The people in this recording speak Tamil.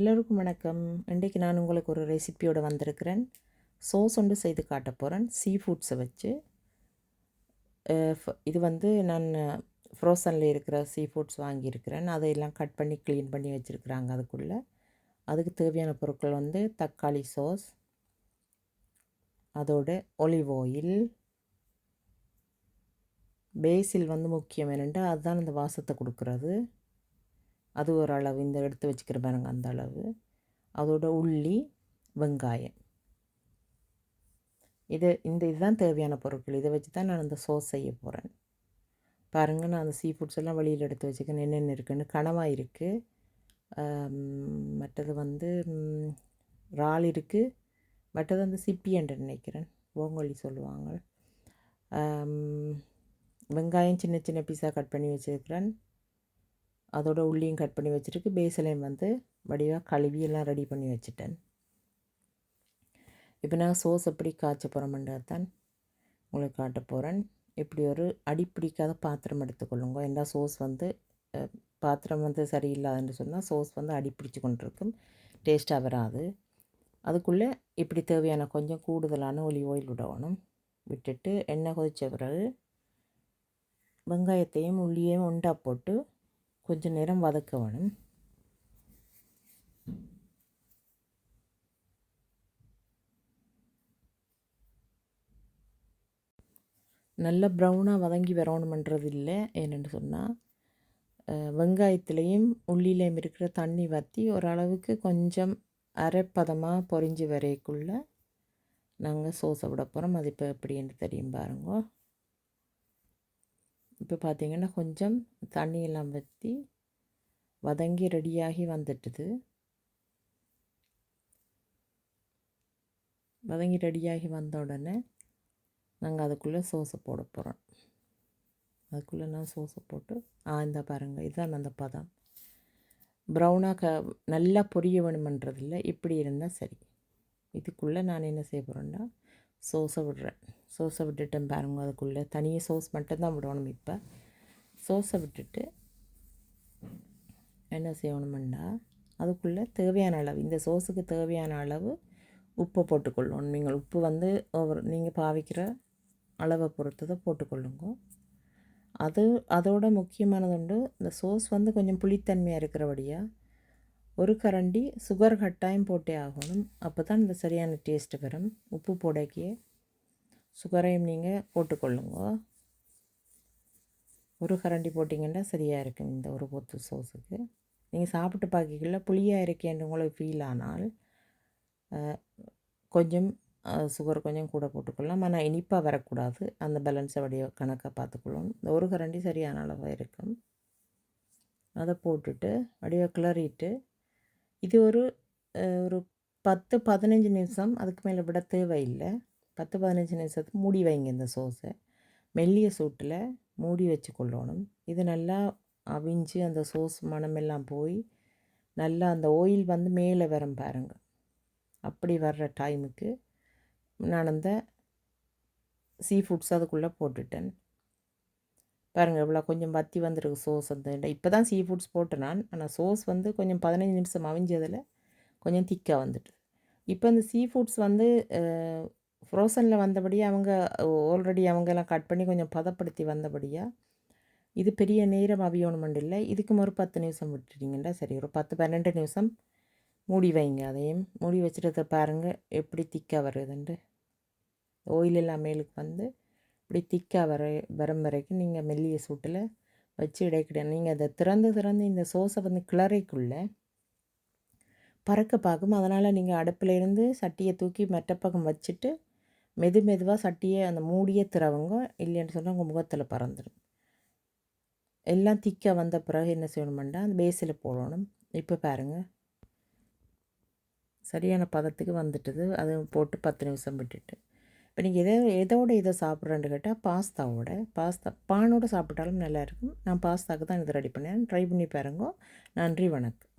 எல்லோருக்கும் வணக்கம். இன்றைக்கு நான் உங்களுக்கு ஒரு ரெசிப்பியோடு வந்திருக்கிறேன். சோஸ் ஒன்று செய்து காட்ட போகிறேன் சீ ஃபுட்ஸை வச்சு இது வந்து நான் ஃப்ரோசனில் இருக்கிற சீ ஃபுட்ஸ் வாங்கியிருக்கிறேன். அதையெல்லாம் கட் பண்ணி க்ளீன் பண்ணி வச்சுருக்குறாங்க அதுக்குள்ளே. அதுக்கு தேவையான பொருட்கள் வந்து தக்காளி சோஸ் அதோட ஒலிவ் ஆயில் பேசில் வந்து முக்கியம் என்னென்னா அதுதான் அந்த வாசத்தை கொடுக்குறது. அது ஒரு அளவு. இந்த எடுத்து வச்சுக்கிற பாருங்க அந்த அளவு. அதோட உள்ளி வெங்காயம். இது இந்த இதுதான் தேவையான பொருட்கள். இதை வச்சு தான் நான் இந்த சோஸ் செய்ய போகிறேன் பாருங்கள் நான் அந்த சீ ஃபுட்ஸ் எல்லாம் வெளியில் எடுத்து வச்சுக்கேன் என்னென்ன இருக்குன்னு. கனவாக இருக்குது மற்றது வந்து இறால் இருக்குது மற்றது வந்து சிப்பி என்று நினைக்கிறேன். ஓங்கொல்லி சொல்லுவாங்க. வெங்காயம் சின்ன சின்ன பீஸாக கட் பண்ணி வச்சுருக்கிறேன். அதோட உள்ளியும் கட் பண்ணி வச்சுருக்கு. பேசலையும் வந்து வடிவாக கழுவி எல்லாம் ரெடி பண்ணி வச்சுட்டேன். இப்போ நான் சோஸ் எப்படி காய்ச்ச போகிறோம்ன்றது தான் உங்களுக்கு காட்ட போகிறேன் இப்படி ஒரு அடி பிடிக்காத பாத்திரம் எடுத்துக்கொள்ளுங்க. ஏன்னா சோஸ் வந்து பாத்திரம் வந்து சரியில்லாதுன்னு சொன்னால் சோஸ் வந்து அடிப்பிடிச்சு கொண்டிருக்கும். டேஸ்ட்டாக வராது. அதுக்குள்ளே இப்படி தேவையான கொஞ்சம் கூடுதலான ஒலி ஆயில் விடணும். விட்டுட்டு எண்ணெய் கொதித்த பிறகு வெங்காயத்தையும் உள்ளியையும் உண்டா போட்டு கொஞ்ச நேரம் வதக்க வேணும். நல்ல ப்ரௌனாக வதங்கி வரணுமன்றது இல்லை என்னென்னு சொன்னால் வெங்காயத்துலேயும் உள்ளிலையும் இருக்கிற தண்ணி வற்றி ஓரளவுக்கு கொஞ்சம் அரைப்பதமாக பொறிஞ்சி வரைக்குள்ளே நாங்கள் சோஸை விட போகிறோம் அது இப்போ எப்படின்னு தெரியும் பாருங்க. இப்போ பார்த்திங்கன்னா கொஞ்சம் தண்ணியெல்லாம் வற்றி வதங்கி ரெடியாகி வந்துட்டுது. வதங்கி ரெடியாகி வந்த உடனே நாங்கள் அதுக்குள்ளே சோஸை போட போகிறோம் அதுக்குள்ளே நான் சோஸை போட்டு ஆ இந்த பாருங்கள் இதுதான் அந்த பதம். ப்ரௌனாக க நல்லா பொரிய வேணுமன்றதில்ல இப்படி இருந்தால் சரி. இதுக்குள்ளே நான் என்ன செய்ய போகிறேன்னா சோஸை விடுறேன். சோஸை விட்டுட்டேன் பாருங்க அதுக்குள்ளே. தனியாக சோஸ் மட்டும்தான் விடணும் இப்போ. சோஸை விட்டுட்டு என்ன செய்யணுமெண்டா அதுக்குள்ளே தேவையான அளவு இந்த சோஸுக்கு தேவையான அளவு உப்பை போட்டுக்கொள்ளணும் நீங்கள் உப்பு வந்து ஒவ்வொரு நீங்கள் பாவிக்கிற அளவை பொறுத்ததை போட்டுக்கொள்ளுங்க. அது அதோட முக்கியமானது உண்டு இந்த சோஸ் வந்து கொஞ்சம் புளித்தன்மையாக இருக்கிறபடியாக ஒரு கரண்டி சுகர் கட்டாயம் போட்டே ஆகணும். அப்போ தான் இந்த சரியான டேஸ்ட்டு வரும். உப்பு போடக்கியே. சுகரையும் நீங்கள் போட்டுக்கொள்ளுங்க. ஒரு கரண்டி போட்டிங்கன்னா சரியாக இருக்கும் இந்த ஒரு பொத்து சோஸுக்கு நீங்கள் சாப்பிட்டு பார்க்கல புளியாக இருக்கேன்னு உங்களுக்கு ஃபீல் ஆனால் கொஞ்சம் சுகர் கொஞ்சம் கூட போட்டுக்கொள்ளலாம். ஆனால் இனிப்பாக வரக்கூடாது. அந்த பேலன்ஸை வடிய கணக்காக பார்த்துக்கொள்ளணும் இந்த ஒரு கரண்டி சரியான அளவாக இருக்கும். அதை போட்டுட்டு வடிவ கிளறிட்டு இது ஒரு ஒரு பத்து பதினஞ்சு நிமிஷம் அதுக்கு மேலே விட தேவையில்லை. பத்து பதினஞ்சு நிமிஷத்துக்கு மூடி வைங்க இந்த சோஸை மெல்லிய சூட்டில் மூடி வச்சு கொள்ளணும். இது நல்லா அவிஞ்சு அந்த சோஸ் மணமெல்லாம் போய் நல்லா அந்த ஆயில் வந்து மேலே வரும் பாருங்க. அப்படி வர்ற டைமுக்கு நான் அந்த சீ ஃபுட்ஸ் அதுக்குள்ளே போட்டுட்டேன். பாருங்கள் இவ்வளோ கொஞ்சம் வத்தி வந்திருக்கு சோஸ் அந்த இப்போ தான் சீ ஃபுட்ஸ் போட்டேன் நான் ஆனால் சோஸ் வந்து கொஞ்சம் பதினஞ்சு நிமிஷம் அவிஞ்சதில் கொஞ்சம் திக்காக வந்துட்டு. இப்போ இந்த சீ ஃபுட்ஸ் வந்து ஃப்ரோசனில் வந்தபடியே அவங்க ஆல்ரெடி அவங்கெல்லாம் கட் பண்ணி கொஞ்சம் பதப்படுத்தி வந்தபடியாக இது பெரிய நேரம் அவியணுமெண்டு இல்லை இதுக்கு ஒரு பத்து நிமிஷம் விட்டுட்டீங்கன்னா சரி ஒரு பத்து பன்னெண்டு நிமிஷம் மூடி வைங்க. அதையும் மூடி வச்சுட்டு பாருங்கள் எப்படி திக்காக வருதுன்ட்டு. ஆயில் எல்லாம் மேலுக்கு வந்து இப்படி திக்காக வர வரும் வரைக்கும் நீங்கள் மெல்லிய சூட்டில் வச்சு இடைக்கிட நீங்கள் அதை திறந்து திறந்து இந்த சோஸை வந்து கிளறைக்குள்ளே பறக்க பார்க்கும். அதனால் நீங்கள் அடுப்பில் இருந்து சட்டியை தூக்கி மெட்ட பக்கம் வச்சுட்டு மெது மெதுவாக சட்டியை அந்த மூடியே திறவுங்க. இல்லைன்னு சொன்னால் உங்கள் முகத்தில் பறந்துடும் எல்லாம் திக்காக வந்த பிறகு என்ன செய்யணுமெண்டா அந்த பேஸில் போடணும். இப்போ பாருங்கள் சரியான பதத்துக்கு வந்துட்டுது. அது போட்டு பத்து நிமிஷம் விட்டுட்டு. இப்போ நீங்கள் எதோ எதோட இதை சாப்பிட்றேன்னு கேட்டால் பாஸ்தாவோட. பாஸ்தா பானோட சாப்பிட்டாலும் நல்லா இருக்கும். நான் பாஸ்தாவுக்கு தான் இதை ரெடி பண்ணேன். ட்ரை பண்ணி பாருங்க. நன்றி வணக்கம்.